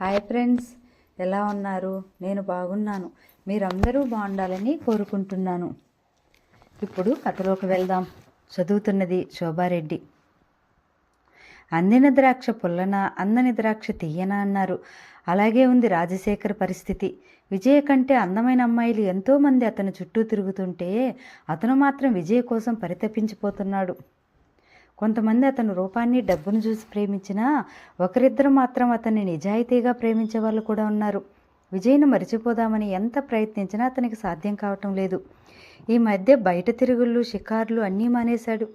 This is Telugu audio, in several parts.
హాయ్ ఫ్రెండ్స్ ఎలా ఉన్నారు? నేను బాగున్నాను. మీరందరూ బాగుండాలని కోరుకుంటున్నాను. ఇప్పుడు కథలోకి వెళ్దాం. చదువుతున్నది శోభారెడ్డి. అందిన ద్రాక్ష పుల్లన అందని ద్రాక్ష తీయన అన్నారు. అలాగే ఉంది రాజశేఖర్ పరిస్థితి. విజయ కంటే అందమైన అమ్మాయిలు ఎంతోమంది అతని చుట్టూ తిరుగుతుంటే అతను మాత్రం విజయ్ కోసం పరితపించిపోతున్నాడు. కొంతమంది అతని రూపాన్ని డబ్బును చూసి ప్రేమించినా ఒకరిద్దరు మాత్రం అతన్ని నిజాయితీగా ప్రేమించే వాళ్ళు కూడా ఉన్నారు. విజయ్ను మరిచిపోదామని ఎంత ప్రయత్నించినా అతనికి సాధ్యం కావటం లేదు. ఈ మధ్య బయట తిరుగుళ్ళు షికార్లు అన్నీ మానేశాడు.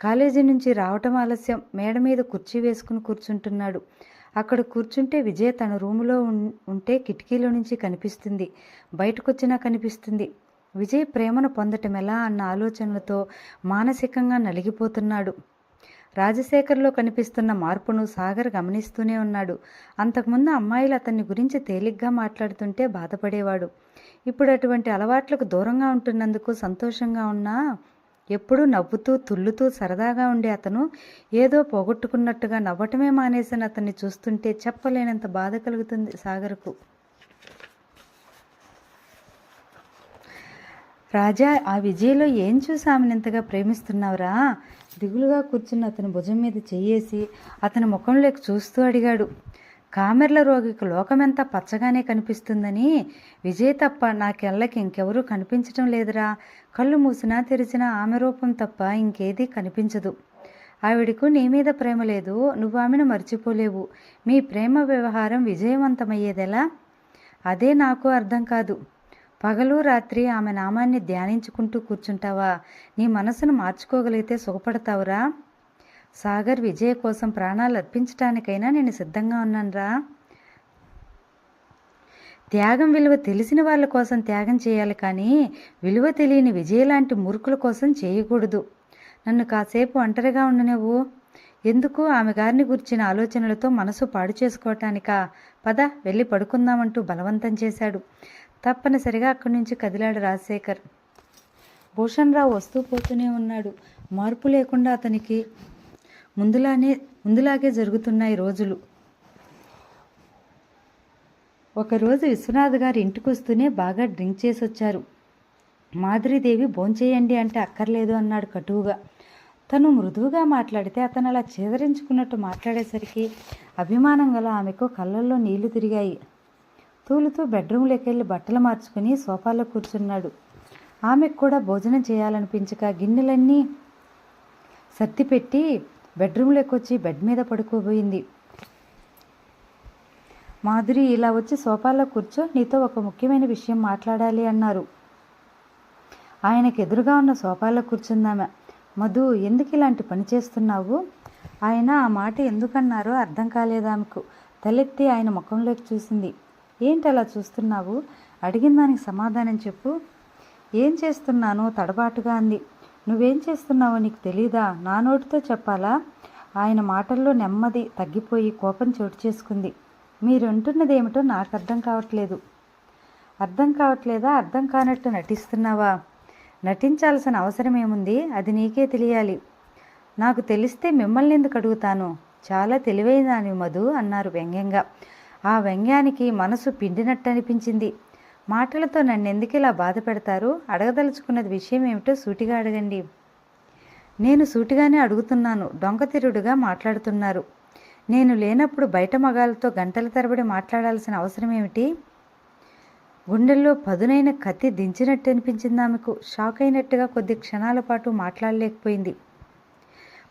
కాలేజీ నుంచి రావటం ఆలస్యం. మేడ మీద కుర్చీ వేసుకుని కూర్చుంటున్నాడు. అక్కడ కూర్చుంటే విజయ్ తన రూములో ఉంటే కిటికీలో నుంచి కనిపిస్తుంది. బయటకొచ్చినా కనిపిస్తుంది. విజయ్ ప్రేమను పొందటం ఎలా అన్న ఆలోచనలతో మానసికంగా నలిగిపోతున్నాడు. రాజశేఖర్లో కనిపిస్తున్న మార్పును సాగర్ గమనిస్తూనే ఉన్నాడు. అంతకుముందు అమ్మాయిలు అతన్ని గురించి తేలిగ్గా మాట్లాడుతుంటే బాధపడేవాడు. ఇప్పుడు అటువంటి అలవాట్లకు దూరంగా ఉంటున్నందుకు సంతోషంగా ఉన్నా ఎప్పుడూ నవ్వుతూ తుల్లుతూ సరదాగా ఉండే అతను ఏదో పోగొట్టుకున్నట్టుగా నవ్వటమే మానేసిన అతన్ని చూస్తుంటే చెప్పలేనంత బాధ కలుగుతుంది సాగర్కు. రాజా ఆ విజయలో ఏం చూసి ఆమెను ఇంతగా ప్రేమిస్తున్నావురా? దిగులుగా కూర్చున్న అతని భుజం మీద చెయ్యేసి అతని ముఖంలోకి చూస్తూ అడిగాడు కామెర్ల రోగికి లోకమెంత పచ్చగానే కనిపిస్తుందని? విజయ్ తప్ప నాకెళ్ళకి ఇంకెవరూ కనిపించటం లేదురా. కళ్ళు మూసినా తెరిచినా ఆమె రూపం తప్ప ఇంకేదీ కనిపించదు. ఆవిడకు నీ మీద ప్రేమ లేదు నువ్వు ఆమెను మర్చిపోలేవు. మీ ప్రేమ వ్యవహారం విజయవంతమయ్యేదెలా? అదే నాకు అర్థం కాదు. పగలు రాత్రి ఆమె నామాన్ని ధ్యానించుకుంటూ కూర్చుంటావా? నీ మనసును మార్చుకోగలిగితే సుఖపడతావురా. సాగర్ విజయ్ కోసం ప్రాణాలు అర్పించటానికైనా నేను సిద్ధంగా ఉన్నానురా. త్యాగం విలువ తెలిసిన వాళ్ళ కోసం త్యాగం చేయాలి కానీ విలువ తెలియని విజయ్ లాంటి మూర్ఖుల కోసం చేయకూడదు. నన్ను కాసేపు ఒంటరిగా ఉండనివ్వు. ఎందుకు? ఆమె గారిని గుర్చిన ఆలోచనలతో మనసు పాడు చేసుకోవటానికా? పద వెళ్ళి పడుకుందామంటూ బలవంతం చేశాడు. తప్పనిసరిగా అక్కడి నుంచి కదిలాడు రాజశేఖర్. భూషణ్ రావు వస్తూ పోతూనే ఉన్నాడు. మార్పు లేకుండా అతనికి ముందులానే ముందులాగే జరుగుతున్నాయి రోజులు. ఒకరోజు విశ్వనాథ్ గారు ఇంటికి వస్తూనే బాగా డ్రింక్ చేసి వచ్చారు మాధురీదేవి భోంచేయండి అంటే అక్కర్లేదు అన్నాడు కటువుగా. తను మృదువుగా మాట్లాడితే అతను అలా చేదరించుకున్నట్టు మాట్లాడేసరికి అభిమానం గల ఆమెకు కళ్ళల్లో నీళ్ళు తిరిగాయి. తూలుతూ బెడ్రూమ్లోకి వెళ్ళి బట్టలు మార్చుకుని సోఫాలో కూర్చున్నాడు. ఆమెకు కూడా భోజనం చేయాలనిపించక గిన్నెలన్నీ సర్దిపెట్టి బెడ్రూమ్లోకి వచ్చి బెడ్ మీద పడుకోబోయింది. మాధురి ఇలా వచ్చి సోఫాలో కూర్చో నీతో ఒక ముఖ్యమైన విషయం మాట్లాడాలి అన్నారు. ఆయనకు ఎదురుగా ఉన్న సోఫాలో కూర్చుందామె మధు ఎందుకు ఇలాంటి పని చేస్తున్నావు? ఆయన ఆ మాట ఎందుకన్నారో అర్థం కాలేదు ఆమెకు తలెత్తి ఆయన ముఖంలోకి చూసింది. ఏంటి అలా చూస్తున్నావు? అడిగిన దానికి సమాధానం చెప్పు. ఏం చేస్తున్నాను తడబాటుగా అంది. నువ్వేం చేస్తున్నావో నీకు తెలీదా? నా నోటితో చెప్పాలా? ఆయన మాటల్లో నెమ్మది తగ్గిపోయి కోపం చోటు చేసుకుంది. మీరు అంటున్నది ఏమిటో నాకు అర్థం కావట్లేదు. అర్థం కావట్లేదా? అర్థం కానట్టు నటిస్తున్నావా? నటించాల్సిన అవసరం ఏముంది? అది నీకే తెలియాలి. నాకు తెలిస్తే మిమ్మల్ని ఎందుకు అడుగుతాను? చాలా తెలివైన మధు అన్నారు వ్యంగ్యంగా. ఆ వ్యంగ్యానికి మనసు పిండినట్టు అనిపించింది మాటలతో నన్ను ఎందుకు ఇలా బాధ పెడతారు అడగదలుచుకున్నది విషయం ఏమిటో సూటిగా అడగండి. నేను సూటిగానే అడుగుతున్నాను. దొంగతిరుడుగా మాట్లాడుతున్నారు. నేను లేనప్పుడు బయట మగాలతో గంటల తరబడి మాట్లాడాల్సిన అవసరం ఏమిటి గుండెల్లో పదునైన కత్తి దించినట్టు అనిపించింది ఆమెకు షాక్ అయినట్టుగా కొద్ది క్షణాల పాటు మాట్లాడలేకపోయింది.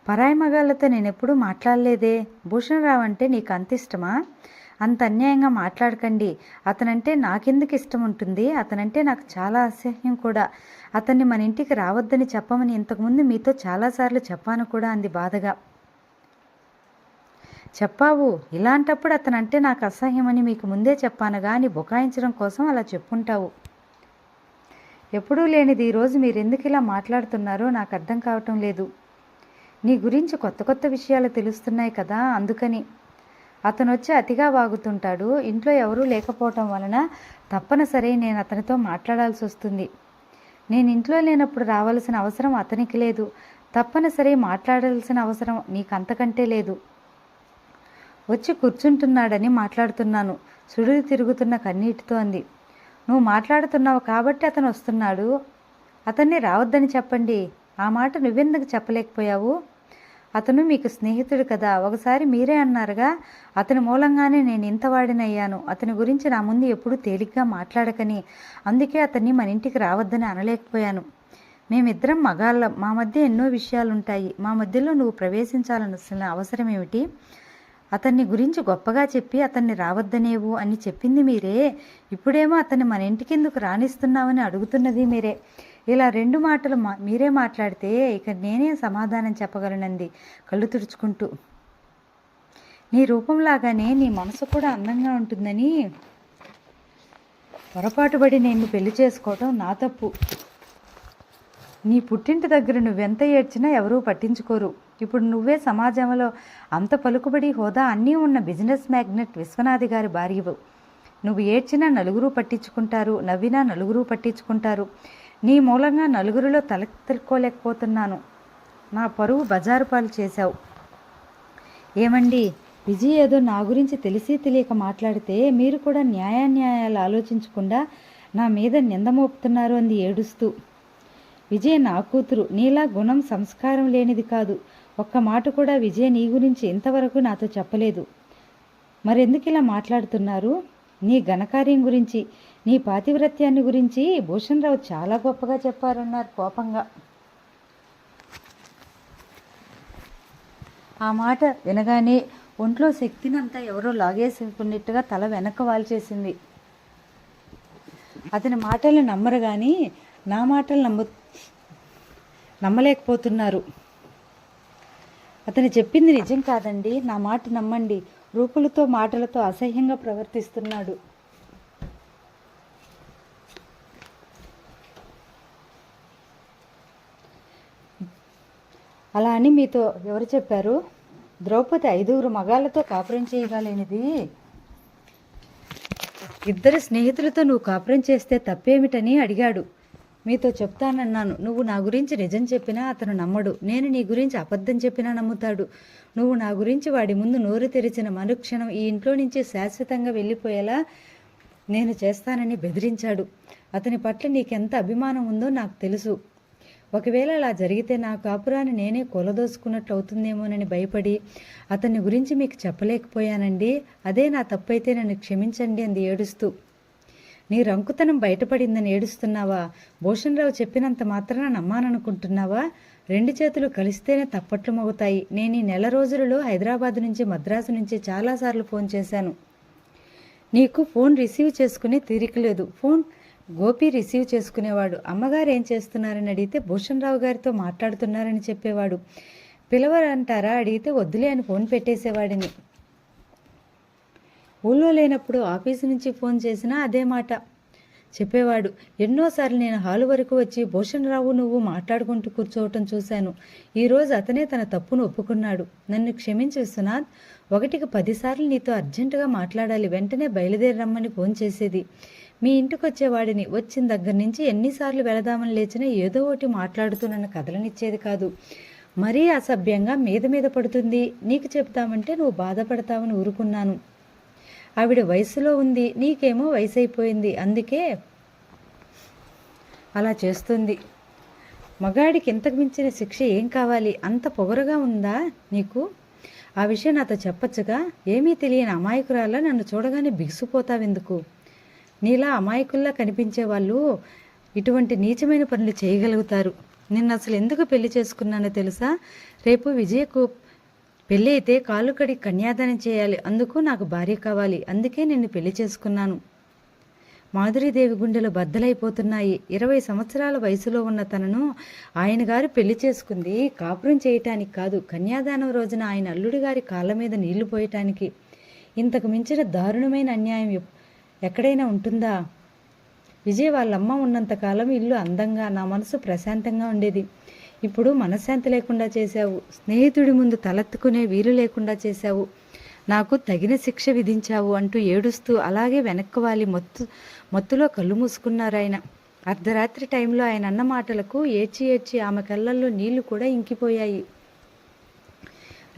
పరాయి మగాళ్ళతో నేను ఎప్పుడూ మాట్లాడలేదే. భూషణరావు అంటే నీకు అంత ఇష్టమా? అంత అన్యాయంగా మాట్లాడకండి. అతనంటే నాకెందుకు ఇష్టం ఉంటుంది? అతనంటే నాకు చాలా అసహ్యం కూడా. అతన్ని మన ఇంటికి రావద్దని చెప్పమని ఇంతకుముందు మీతో చాలాసార్లు చెప్పాను కూడా అంది బాధగా. చెప్పావు. ఇలాంటప్పుడు అతనంటే నాకు అసహ్యమని మీకు ముందే చెప్పానుగా అని బుకాయించడం కోసం అలా చెప్పుంటావు. ఎప్పుడూ లేనిది ఈరోజు మీరు ఎందుకు ఇలా మాట్లాడుతున్నారో నాకు అర్థం కావటం లేదు. నీ గురించి కొత్త కొత్త విషయాలు తెలుస్తున్నాయి కదా అందుకని. అతను వచ్చి అతిగా వాగుతుంటాడు. ఇంట్లో ఎవరూ లేకపోవటం వలన తప్పనిసరి నేను అతనితో మాట్లాడాల్సి వస్తుంది. నేను ఇంట్లో లేనప్పుడు రావాల్సిన అవసరం అతనికి లేదు. తప్పనిసరి మాట్లాడాల్సిన అవసరం నీకు అంతకంటే లేదు. వచ్చి కూర్చుంటున్నాడని మాట్లాడుతున్నాను. సుడులు తిరుగుతున్న కన్నీటితో అంది. నువ్వు మాట్లాడుతున్నావు కాబట్టి అతను వస్తున్నాడు అతన్ని రావద్దని చెప్పండి. ఆ మాట నువ్వెందుకు చెప్పలేకపోయావు? అతను మీకు స్నేహితుడు కదా. ఒకసారి మీరే అన్నారుగా అతని మూలంగానే నేను ఇంత వాడినయ్యాను. అతని గురించి నా ముందు ఎప్పుడూ తేలిగ్గా మాట్లాడకని. అందుకే అతన్ని మన ఇంటికి రావద్దని అనలేకపోయాను. మేమిద్దరం మగాళ్ళం. మా మధ్య ఎన్నో విషయాలుంటాయి. మా మధ్యలో నువ్వు ప్రవేశించాలన్న అవసరం ఏమిటి? అతన్ని గురించి గొప్పగా చెప్పి అతన్ని రావద్దనేవు అని చెప్పింది మీరే. ఇప్పుడేమో అతన్ని మన ఇంటికెందుకు రాణిస్తున్నామని అడుగుతున్నది మీరే. ఇలా రెండు మాటలు మా మీరే మాట్లాడితే ఇక నేనే సమాధానం చెప్పగలనంది కళ్ళు తుడుచుకుంటూ. నీ రూపంలాగానే నీ మనసు కూడా అందంగా ఉంటుందని పొరపాటుపడి నేను పెళ్ళి చేసుకోవటం నా తప్పు. నీ పుట్టింటి దగ్గర నువ్వెంత ఏడ్చినా ఎవరూ పట్టించుకోరు. ఇప్పుడు నువ్వే సమాజంలో అంత పలుకుబడి హోదా అన్నీ ఉన్న బిజినెస్ మ్యాగ్నెట్ విశ్వనాథి గారి భార్యవు. నువ్వు ఏడ్చినా నలుగురు పట్టించుకుంటారు నవ్వినా నలుగురు పట్టించుకుంటారు. నీ మూలంగా నలుగురిలో తలెత్తుకోలేకపోతున్నాను నా పరువు బజారు పాలు చేశావు. ఏమండి? విజయ్ ఏదో నా గురించి తెలిసి తెలియక మాట్లాడితే మీరు కూడా న్యాయాన్యాయాలు ఆలోచించకుండా నా మీద నింద మోపుతున్నారు అంది ఏడుస్తూ. విజయ్ నా కూతురు నీలా గుణం సంస్కారం లేనిది కాదు. ఒక్క మాట కూడా విజయ్ నీ గురించి ఇంతవరకు నాతో చెప్పలేదు. మరెందుకు ఇలా మాట్లాడుతున్నారు? నీ ఘనకార్యం గురించి నీ పాతివ్రత్యాన్ని గురించి భూషణ్ రావు చాలా గొప్పగా చెప్పారన్నారు కోపంగా. ఆ మాట వినగానే ఒంట్లో శక్తినంతా ఎవరో లాగేసుకున్నట్టుగా తల వెనక వాల్చేసింది. అతని మాటలు నమ్మరు కానీ నా మాటలు నమ్ము నమ్మలేకపోతున్నారు. అతను చెప్పింది నిజం కాదండి నా మాట నమ్మండి. రూపులతో మాటలతో అసహ్యంగా ప్రవర్తిస్తున్నాడు. అలా అని మీతో ఎవరు చెప్పారు? ద్రౌపది ఐదుగురు మగాళ్ళతో కాపురం చేయగలేనిది ఇద్దరు స్నేహితులతో నువ్వు కాపురం చేస్తే తప్పేమిటని అడిగాడు. మీతో చెప్తానన్నాను. నువ్వు నా గురించి నిజం చెప్పినా అతను నమ్మడు. నేను నీ గురించి అబద్ధం చెప్పినా నమ్ముతాడు. నువ్వు నా గురించి వాడి ముందు నోరు తెరిచిన మరుక్షణం ఈ ఇంట్లో నుంచి శాశ్వతంగా వెళ్ళిపోయేలా నేను చేస్తానని బెదిరించాడు. అతని పట్ల నీకెంత అభిమానం ఉందో నాకు తెలుసు. ఒకవేళ అలా జరిగితే నా కాపురాన్ని నేనే కొలదోసుకున్నట్లు అవుతుందేమోనని భయపడి అతని గురించి మీకు చెప్పలేకపోయానండి. అదే నా తప్పైతే నన్ను క్షమించండి అంది ఏడుస్తూ. నీ రంకుతనం బయటపడిందని ఏడుస్తున్నావా? భూషణరావు చెప్పినంత మాత్రాన నమ్మాననుకుంటున్నావా? రెండు చేతులు కలిస్తేనే తప్పట్లు మోగుతాయి. నేను ఈ నెల రోజులలో హైదరాబాద్ నుంచి మద్రాసు నుంచి చాలాసార్లు ఫోన్ చేశాను. నీకు ఫోన్ రిసీవ్ చేసుకునే తీరిక లేదు. ఫోన్ గోపి రిసీవ్ చేసుకునేవాడు. అమ్మగారు ఏం చేస్తున్నారని అడిగితే భూషణరావు గారితో మాట్లాడుతున్నారని చెప్పేవాడు. పిలవరంటారా? అడిగితే వద్దులే అని ఫోన్ పెట్టేసేవాడిని. ఊళ్ళో లేనప్పుడు ఆఫీసు నుంచి ఫోన్ చేసినా అదే మాట. చెప్పేవాడు ఎన్నోసార్లు నేను హాలు వరకు వచ్చి భూషణ్ రావు నువ్వు మాట్లాడుకుంటూ కూర్చోవటం చూశాను. ఈరోజు అతనే తన తప్పును ఒప్పుకున్నాడు. నన్ను క్షమించు విశ్వనాథ్ ఒకటికి పదిసార్లు నీతో అర్జెంటుగా మాట్లాడాలి. వెంటనే బయలుదేరి రమ్మని ఫోన్ చేసేది. మీ ఇంటికి వచ్చేవాడిని వచ్చిన దగ్గర నుంచి ఎన్నిసార్లు వెళదామని లేచినా ఏదో ఒకటి మాట్లాడుతూ నన్ను కదలనిచ్చేది కాదు. మరీ అసభ్యంగా మీద మీద పడుతుంది. నీకు చెప్తామంటే నువ్వు బాధపడతావని ఊరుకున్నాను. ఆవిడ వయసులో ఉంది నీకేమో వయసు అయిపోయింది అందుకే అలా చేస్తుంది. మగాడికి ఇంతకు మించిన శిక్ష ఏం కావాలి? అంత పొగరుగా ఉందా నీకు? ఆ విషయం నాతో చెప్పచ్చుగా? ఏమీ తెలియని అమాయకురాలా నన్ను చూడగానే బిగుసిపోతావెందుకు? నీలా అమాయకుల్లా కనిపించే వాళ్ళు ఇటువంటి నీచమైన పనులు చేయగలుగుతారు. నిన్ను అసలు ఎందుకు పెళ్ళి చేసుకున్నానో తెలుసా? రేపు విజయకు పెళ్ళి అయితే కాలు కడి కన్యాదానం చేయాలి. అందుకు నాకు భార్య కావాలి. అందుకే నిన్ను పెళ్ళి చేసుకున్నాను. మాధురీదేవి గుండెలు బద్దలైపోతున్నాయి. ఇరవై సంవత్సరాల వయసులో ఉన్న తనను ఆయన గారు పెళ్ళి చేసుకుంది కాపురం చేయటానికి కాదు. కన్యాదానం రోజున ఆయన అల్లుడి గారి కాళ్ళ మీద నీళ్ళు పోయటానికి. ఇంతకు మించిన దారుణమైన అన్యాయం ఎక్కడైనా ఉంటుందా? విజయ్ వాళ్ళమ్మ ఉన్నంతకాలం ఇల్లు అందంగా నా మనసు ప్రశాంతంగా ఉండేది. ఇప్పుడు మనశ్శాంతి లేకుండా చేశావు. స్నేహితుడి ముందు తలెత్తుకునే వీలు లేకుండా చేశావు. నాకు తగిన శిక్ష విధించావు అంటూ ఏడుస్తూ అలాగే వెనక్కు వాలి మొత్తు మొత్తులో కళ్ళు మూసుకున్నారు ఆయన. అర్ధరాత్రి టైంలో ఆయన అన్న మాటలకు ఏడ్చి ఏడ్చి ఆమె కళ్ళల్లో నీళ్ళు కూడా ఇంకిపోయాయి.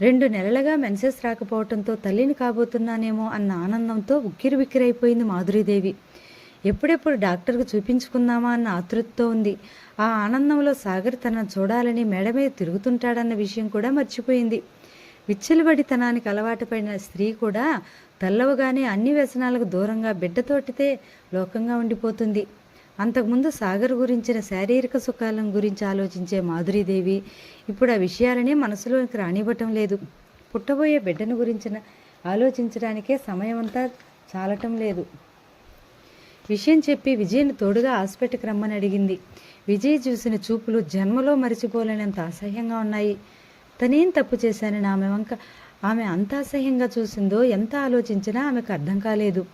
రెండు నెలలుగా మెన్సెస్ రాకపోవడంతో తల్లిని కాబోతున్నానేమో అన్న ఆనందంతో ఉక్కిరి బిక్కిరైపోయింది మాధురీదేవి. ఎప్పుడెప్పుడు డాక్టర్కు చూపించుకుందామా అన్న ఆతృతతో ఉంది. ఆ ఆనందంలో సాగర్ తనను చూడాలని మేడ మీద తిరుగుతుంటాడన్న విషయం కూడా మర్చిపోయింది. విచ్చలబడితనానికి అలవాటు పడిన స్త్రీ కూడా తల్లవగానే అన్ని వ్యసనాలకు దూరంగా బిడ్డతోటితే లోకంగా ఉండిపోతుంది. అంతకుముందు సాగర్ గురించిన శారీరక సుఖాలను గురించి ఆలోచించే మాధురీదేవి ఇప్పుడు ఆ విషయాలనే మనసులోకి రానివ్వటం లేదు. పుట్టబోయే బిడ్డను గురించిన ఆలోచించడానికే సమయం అంతా చాలటం లేదు. విషయం చెప్పి విజయ్ని తోడుగా హాస్పిటల్కి రమ్మని అడిగింది. విజయ్ చూసిన చూపులు జన్మలో మరిచిపోలేనంత అసహ్యంగా ఉన్నాయి. తనేం తప్పు చేశానని ఆమె వంక ఆమె అంత అసహ్యంగా చూసిందో ఎంత ఆలోచించినా ఆమెకు అర్థం కాలేదు.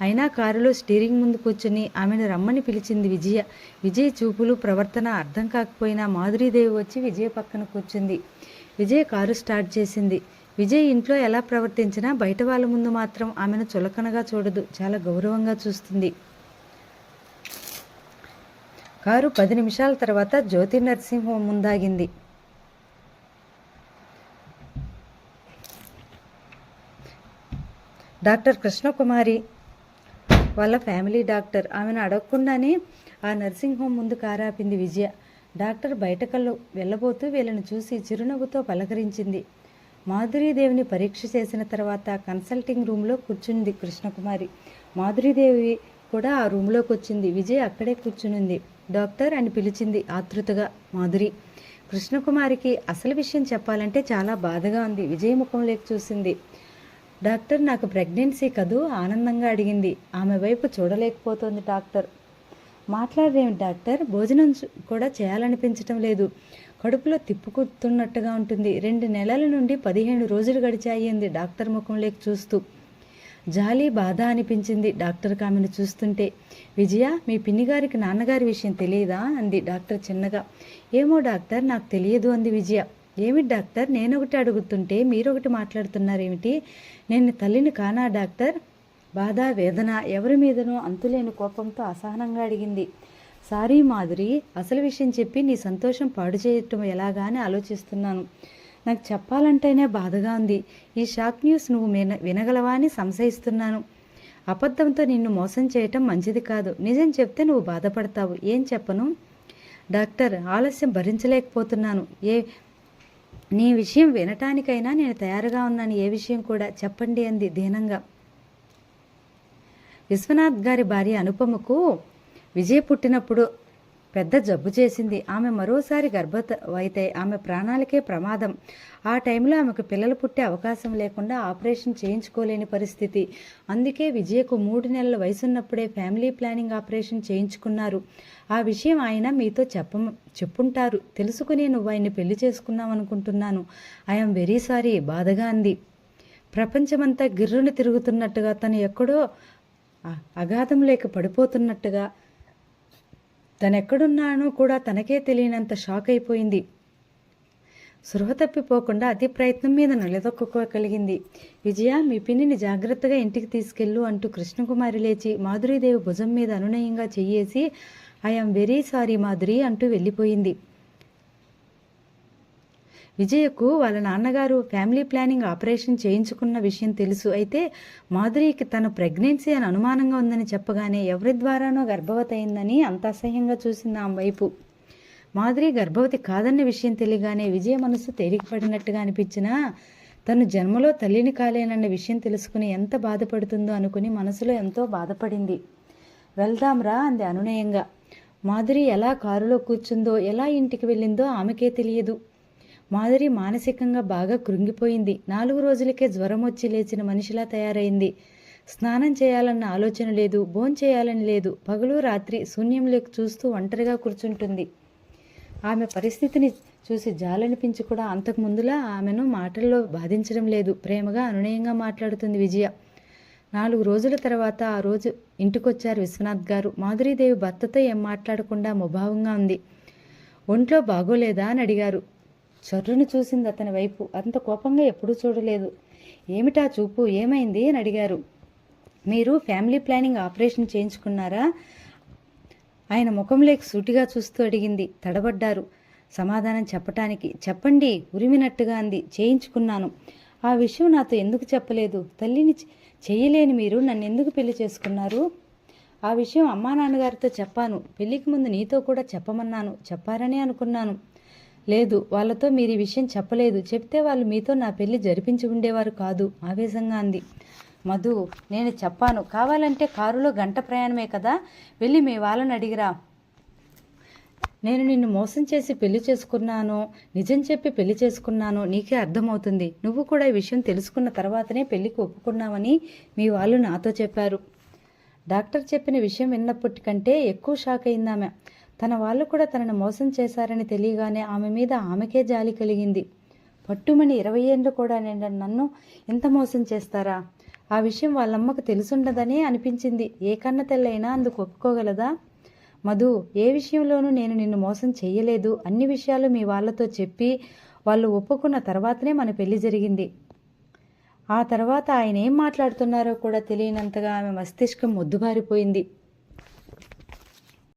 అయినా కారులో స్టీరింగ్ ముందు కూర్చుని ఆమెను రమ్మని పిలిచింది విజయ. విజయ్ చూపులు ప్రవర్తన అర్థం కాకపోయినా మాధురీదేవి వచ్చి విజయ్ పక్కన కూర్చుంది. విజయ్ కారు స్టార్ట్ చేసింది. విజయ్ ఇంట్లో ఎలా ప్రవర్తించినా బయట వాళ్ళ ముందు మాత్రం ఆమెను చులకనగా చూడదు. చాలా గౌరవంగా చూస్తుంది. కారు పది నిమిషాల తర్వాత జ్యోతి నర్సింగ్ హోమ్ ముందాగింది. డాక్టర్ కృష్ణకుమారి వాళ్ళ ఫ్యామిలీ డాక్టర్. ఆమెను అడగకుండానే ఆ నర్సింగ్ హోమ్ ముందు కారాపింది విజయ. డాక్టర్ బయటకల్లో వెళ్ళబోతూ వీళ్ళని చూసి చిరునవ్వుతో పలకరించింది. మాధురీదేవిని పరీక్ష చేసిన తర్వాత కన్సల్టింగ్ రూమ్లో కూర్చుంది కృష్ణకుమారి. మాధురీదేవి కూడా ఆ రూమ్లోకి వచ్చింది. విజయ్ అక్కడే కూర్చునింది. డాక్టర్ అని పిలిచింది ఆతృతగా మాధురి. కృష్ణకుమారికి అసలు విషయం చెప్పాలంటే చాలా బాధగా ఉంది. విజయ్ ముఖంలోకి చూసింది. డాక్టర్ నాకు ప్రెగ్నెన్సీ కదూ? ఆనందంగా అడిగింది. ఆమె వైపు చూడలేకపోతోంది డాక్టర్. మాట్లాడరేమి డాక్టర్? భోజనం కూడా చేయాలనిపించటం లేదు. కడుపులో తిప్పుకుతున్నట్టుగా ఉంటుంది. రెండు నెలల నుండి పదిహేను రోజులు గడిచాయి అంది డాక్టర్ ముఖంలోకి చూస్తూ. జాలి బాధ అనిపించింది డాక్టర్కి ఆమెను చూస్తుంటే. విజయ మీ పిన్నిగారికి నాన్నగారి విషయం తెలియదా? అంది డాక్టర్ చిన్నగా. ఏమో డాక్టర్ నాకు తెలియదు అంది విజయ. ఏమిటి డాక్టర్ నేనొకటి అడుగుతుంటే మీరొకటి మాట్లాడుతున్నారేమిటి? నేను తల్లిని కానా డాక్టర్? బాధ వేదన ఎవరి మీదనో అంతులేని కోపంతో అసహనంగా అడిగింది. సారీ మాధురి అసలు విషయం చెప్పి నీ సంతోషం పాడు చేయటం ఎలాగా అని ఆలోచిస్తున్నాను. నాకు చెప్పాలంటేనే బాధగా ఉంది. ఈ షాక్ న్యూస్ నువ్వు విన వినగలవా అని సంశయిస్తున్నాను. అబద్ధంతో నిన్ను మోసం చేయటం మంచిది కాదు. నిజం చెప్తే నువ్వు బాధపడతావు. ఏం చెప్పను? డాక్టర్ ఆలస్యం భరించలేకపోతున్నాను. ఏ నీ విషయం వినటానికైనా నేను తయారుగా ఉన్నాను. ఏ విషయం కూడా? చెప్పండి అంది దీనంగా. విశ్వనాథ్ గారి భార్య అనుపమకు విజయ్ పుట్టినప్పుడు పెద్ద జబ్బు చేసింది. ఆమె మరోసారి గర్భత అయితే ఆమె ప్రాణాలకే ప్రమాదం. ఆ టైంలో ఆమెకు పిల్లలు పుట్టే అవకాశం లేకుండా ఆపరేషన్ చేయించుకోలేని పరిస్థితి. అందుకే విజయకు మూడు నెలల వయసున్నప్పుడే ఫ్యామిలీ ప్లానింగ్ ఆపరేషన్ చేయించుకున్నారు. ఆ విషయం ఆయన మీతో చెప్ప చెప్పుంటారు. తెలుసుకుని నువ్వు ఆయన్ని పెళ్ళి చేసుకున్నావు అనుకుంటున్నాను. ఐఎమ్ వెరీ సారీ బాధగా అంది. ప్రపంచమంతా గిర్రును తిరుగుతున్నట్టుగా తను ఎక్కడో అగాధం లేక పడిపోతున్నట్టుగా తనెక్కడున్నానో కూడా తనకే తెలియనంత షాక్ అయిపోయింది. సృహ తప్పిపోకుండా అతి ప్రయత్నం మీద నిలదొక్కుకోగలిగింది విజయ మీ పిన్నిని జాగ్రత్తగా ఇంటికి తీసుకెళ్ళు అంటూ కృష్ణకుమారి లేచి మాధురీదేవి భుజం మీద అనునయంగా చెయ్యేసి ఐఎమ్ వెరీ సారీ మాధురి అంటూ వెళ్ళిపోయింది. విజయకు వాళ్ళ నాన్నగారు ఫ్యామిలీ ప్లానింగ్ ఆపరేషన్ చేయించుకున్న విషయం తెలుసు. అయితే మాధురికి తను ప్రెగ్నెన్సీ అని అనుమానంగా ఉందని చెప్పగానే ఎవరి ద్వారానో గర్భవతి అయిందని అంత అసహ్యంగా చూసింది ఆమె వైపు. మాధురి గర్భవతి కాదన్న విషయం తెలియగానే విజయ మనసు తేలికపడినట్టుగా అనిపించినా తను జన్మలో తల్లిని కాలేనన్న విషయం తెలుసుకుని ఎంత బాధపడుతుందో అనుకుని మనసులో ఎంతో బాధపడింది. వెళ్దాంరా అంది అనునయంగా. మాధురి ఎలా కారులో కూర్చుందో ఎలా ఇంటికి వెళ్ళిందో ఆమెకే తెలియదు. మాధురి మానసికంగా బాగా కృంగిపోయింది. నాలుగు రోజులకే జ్వరం వచ్చి లేచిన మనిషిలా తయారైంది. స్నానం చేయాలన్న ఆలోచన లేదు భోంచేయాలని లేదు. పగలు రాత్రి శూన్యంలోకి చూస్తూ ఒంటరిగా కూర్చుంటుంది. ఆమె పరిస్థితిని చూసి జాలనిపించి కూడా అంతకు ముందులా ఆమెను మాటల్లో బాధించడం లేదు. ప్రేమగా అనునయంగా మాట్లాడుతుంది విజయ. నాలుగు రోజుల తర్వాత ఆ రోజు ఇంటికొచ్చారు విశ్వనాథ్ గారు. మాధురీదేవి భర్తతో ఏం మాట్లాడకుండా ముభావంగా ఉంది. ఒంట్లో బాగోలేదా అని అడిగారు. చర్రును చూసింది అతని వైపు. అంత కోపంగా ఎప్పుడూ చూడలేదు. ఏమిటా చూపు? ఏమైంది? అని అడిగారు. మీరు ఫ్యామిలీ ప్లానింగ్ ఆపరేషన్ చేయించుకున్నారా? ఆయన ముఖంలోకి సూటిగా చూస్తూ అడిగింది. తడబడ్డారు. సమాధానం చెప్పటానికి. చెప్పండి ఉరిమినట్టుగా అంది. చేయించుకున్నాను. ఆ విషయం నాతో ఎందుకు చెప్పలేదు? తల్లిని చేయలేని మీరు నన్ను ఎందుకు పెళ్ళి చేసుకున్నారు? ఆ విషయం అమ్మా నాన్నగారితో చెప్పాను. పెళ్ళికి ముందు నీతో కూడా చెప్పమన్నాను. చెప్పారని అనుకున్నాను. లేదు వాళ్ళతో మీరు ఈ విషయం చెప్పలేదు. చెప్తే వాళ్ళు మీతో నా పెళ్ళి జరిపించి ఉండేవారు కాదు ఆవేశంగా అంది. మధు నేను చెప్పాను. కావాలంటే కారులో గంట ప్రయాణమే కదా వెళ్ళి మీ వాళ్ళని అడిగిరా. నేను నిన్ను మోసం చేసి పెళ్ళి చేసుకున్నాను నిజం చెప్పి పెళ్ళి చేసుకున్నాను నీకే అర్థమవుతుంది. నువ్వు కూడా ఈ విషయం తెలుసుకున్న తర్వాతనే పెళ్ళికి ఒప్పుకున్నావని మీ వాళ్ళు నాతో చెప్పారు. డాక్టర్ చెప్పిన విషయం విన్నప్పటికంటే ఎక్కువ షాక్ అయిందామె. తన వాళ్ళు కూడా తనను మోసం చేశారని తెలియగానే ఆమె మీద ఆమెకే జాలి కలిగింది. పట్టుమని ఇరవై ఏళ్ళు కూడా నిండా నన్ను ఇంత మోసం చేస్తారా? ఆ విషయం వాళ్ళమ్మకు తెలుసుండదనే అనిపించింది. ఏ కన్న తెల్లైనా అందుకు ఒప్పుకోగలదా? మధు ఏ విషయంలోనూ నేను నిన్ను మోసం చేయలేదు. అన్ని విషయాలు మీ వాళ్ళతో చెప్పి వాళ్ళు ఒప్పుకున్న తర్వాతనే మన పెళ్ళి జరిగింది. ఆ తర్వాత ఆయన ఏం మాట్లాడుతున్నారో కూడా తెలియనంతగా ఆమె మస్తిష్కం మొద్దుబారిపోయింది.